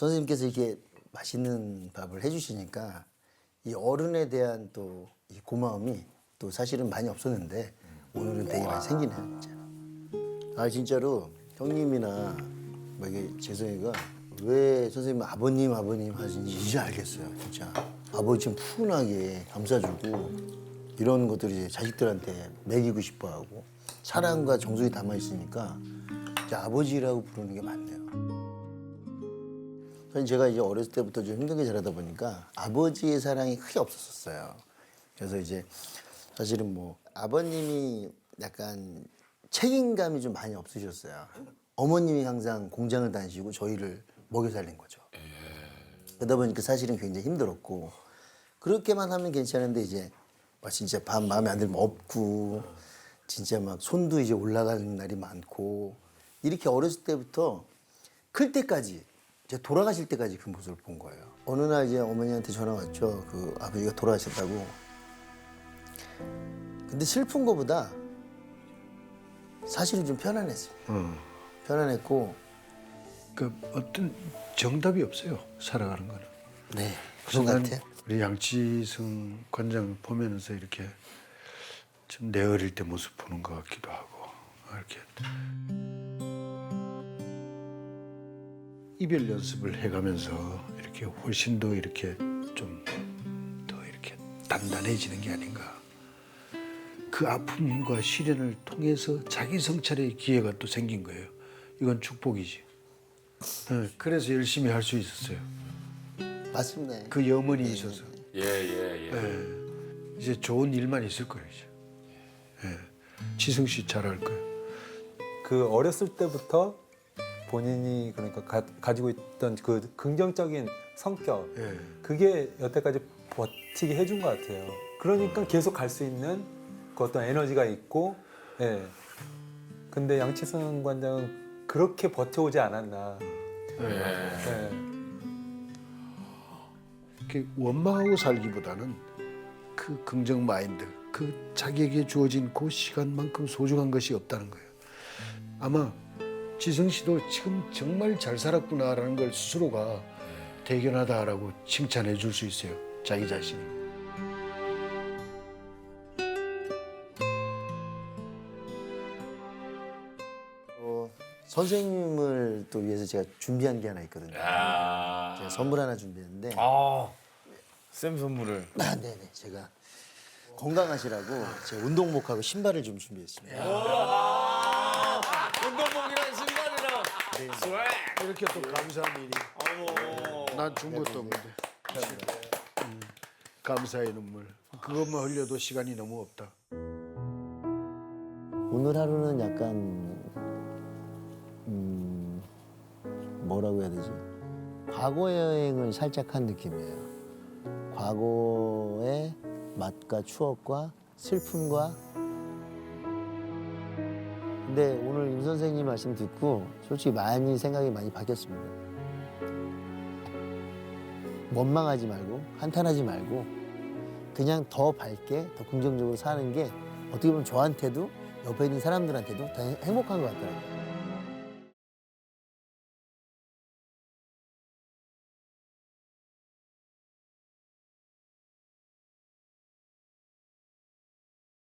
선생님께서 이렇게 맛있는 밥을 해주시니까 이 어른에 대한 또 이 고마움이 또 사실은 많이 없었는데 오늘은 되게 많이 생기네요, 진짜. 아 진짜로 형님이나 뭐 이게 재성이가 왜 선생님 아버님 아버님 하시는지 이제 알겠어요, 진짜. 아버지 좀 푸근하게 감싸주고 이런 것들이 자식들한테 먹이고 싶어하고 사랑과 정성이 담아 있으니까 이제 아버지라고 부르는 게 맞네요. 제가 이제 어렸을 때부터 좀 힘들게 자라다 보니까 아버지의 사랑이 크게 없었어요. 그래서 이제 사실은 뭐 아버님이 약간 책임감이 좀 많이 없으셨어요. 어머님이 항상 공장을 다니시고 저희를 먹여 살린 거죠. 그러다 보니까 사실은 굉장히 힘들었고 그렇게만 하면 괜찮은데 이제 막 진짜 밥 마음에 안 들면 없고 진짜 막 손도 이제 올라가는 날이 많고 이렇게 어렸을 때부터 클 때까지 이제 돌아가실 때까지 그 모습을 본 거예요. 어느 날 이제 어머니한테 전화 왔죠. 그 아버지가 돌아가셨다고. 근데 슬픈 거보다 사실은 좀 편안했어요. 편안했고 그 어떤 정답이 없어요. 살아가는 거는. 네 그런 것 순간 같아요. 우리 양치승 관장 보면서 이렇게 좀 내 어릴 때 모습 보는 것 같기도 하고 이렇게 이별 연습을 해가면서 이렇게 훨씬 더 이렇게 좀 더 이렇게 단단해지는 게 아닌가. 그 아픔과 시련을 통해서 자기 성찰의 기회가 또 생긴 거예요. 이건 축복이지. 네, 그래서 열심히 할 수 있었어요. 맞습니다. 그 염원이 있어서. 예, 예, 예. 예. 이제 좋은 일만 있을 거예요, 이제. 예. 지승 씨 잘할 거예요. 그 어렸을 때부터 본인이 그러니까 가, 지고 있던 그 긍정적인 성격 예. 그게 여태까지 버티게 해준 것 같아요. 그러니까 계속 갈 수 있는 그 어떤 에너지가 있고, 예. 근데 양치승 관장은 그렇게 버텨오지 않았나. 예. 이렇게 원망하고 살기보다는 그 긍정 마인드, 그 자기에게 주어진 그 시간만큼 소중한 것이 없다는 거예요. 아마 지승 씨도 지금 정말 잘 살았구나라는 걸 스스로가 대견하다라고 칭찬해 줄 수 있어요. 자기 자신이. 어, 선생님을 또 위해서 제가 준비한 게 하나 있거든요. 아, 제가 선물 하나 준비했는데 아, 쌤 선물을. 아, 네네 제가 건강하시라고 제가 운동복하고 신발을 좀 준비했습니다. 운동복이랑 스웩. 이렇게 또 감사한 일이. 난준 것도 없는데. 음, 감사의 눈물. 그것만 흘려도 시간이 너무 없다. 오늘 하루는 약간 음, 뭐라고 해야 되지? 과거 여행을 살짝 한 느낌이에요. 과거의 맛과 추억과 슬픔과 근데 오늘 임 선생님 말씀 듣고 솔직히 많이 생각이 많이 바뀌었습니다. 원망하지 말고 한탄하지 말고 그냥 더 밝게 더 긍정적으로 사는 게 어떻게 보면 저한테도 옆에 있는 사람들한테도 더 행- 행복한 것 같더라고요.